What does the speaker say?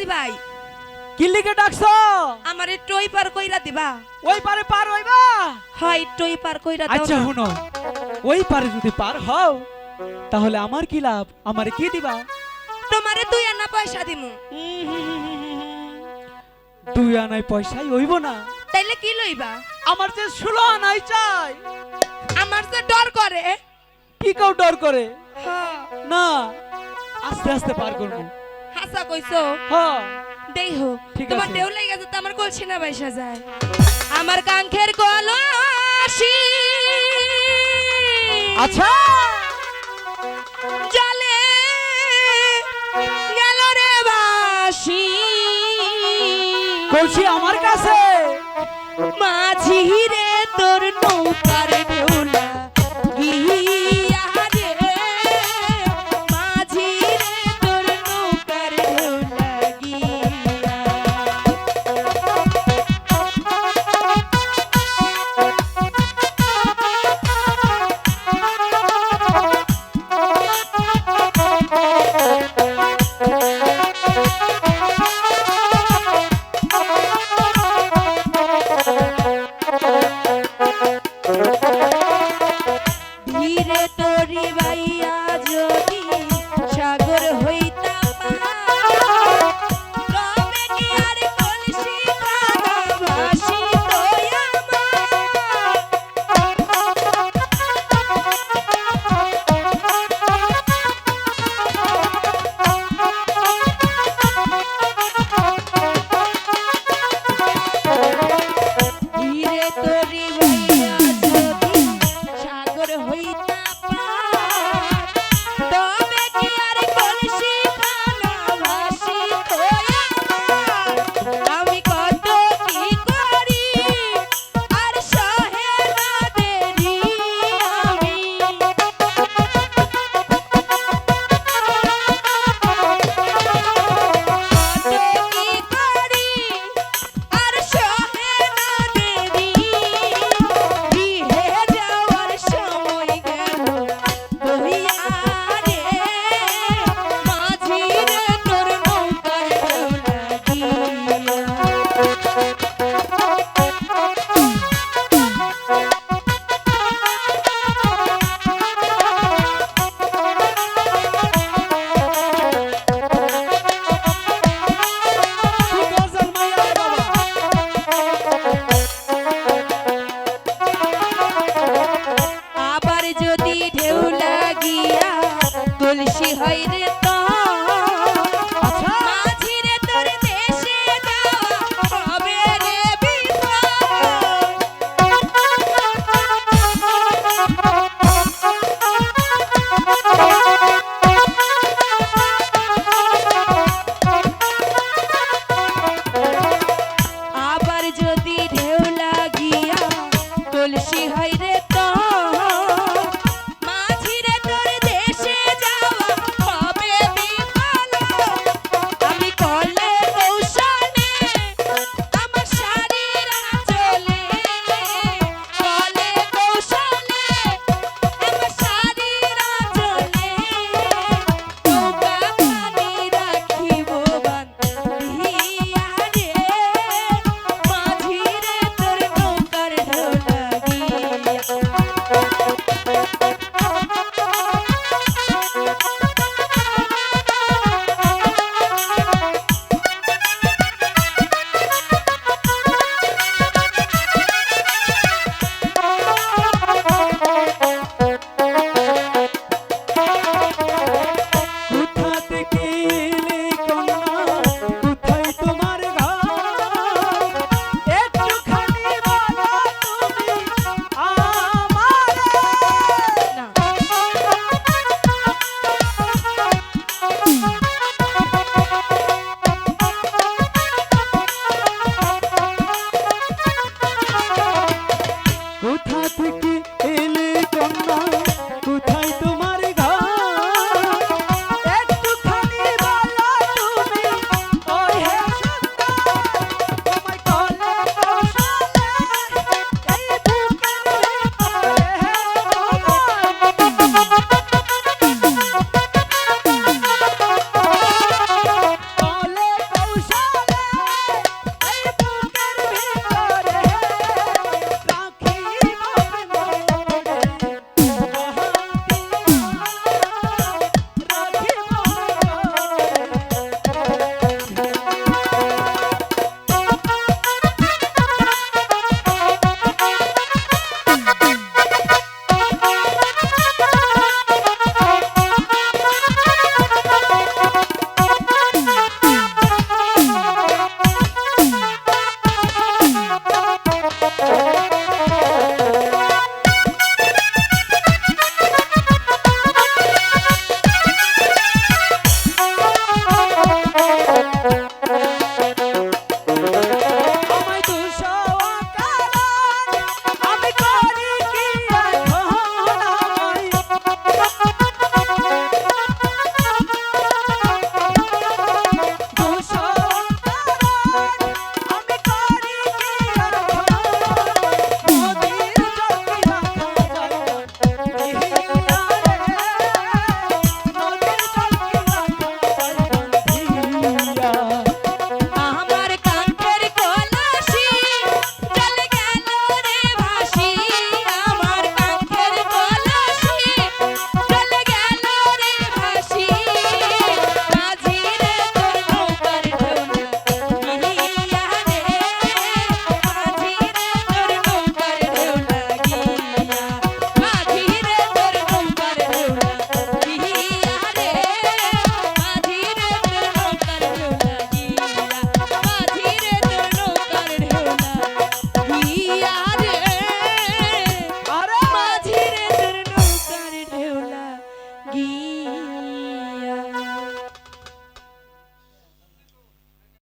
মাঝি ভাই। কিল্লিকে ডাকছো? আমার একটু ওই পার কইরা দিবা। ওই পারে পার হইবা? হয় একটু ওই পার কইরা দাও আচ্ছা শুনো। ওই পারে যদি পার হও তাহলে আমার কি লাভ? আমারে কি দিবা? তোমারে দুই আনা পয়সা দিমু। দুই আনাই পয়সাই হইব না। তাইলে কি লইবা? আমার যে ষোলো আনাই চাই। আমার যে ডর করে। কি কেউ ডর করে? হ্যাঁ। না আস্তে আস্তে পার করব। হাসা কইছো? হ্যাঁ। দেই হো তোমার। ঢেউ লেগে গেছে তো আমার কলসি না বাইসা যায়। আমার কাঙ্ক্ষের কলসি। আচ্ছা। জলে গেল রে বাসি কলসি আমার কাছে। মাঝি রে তোর ঢেউ उठा थकी इन कमा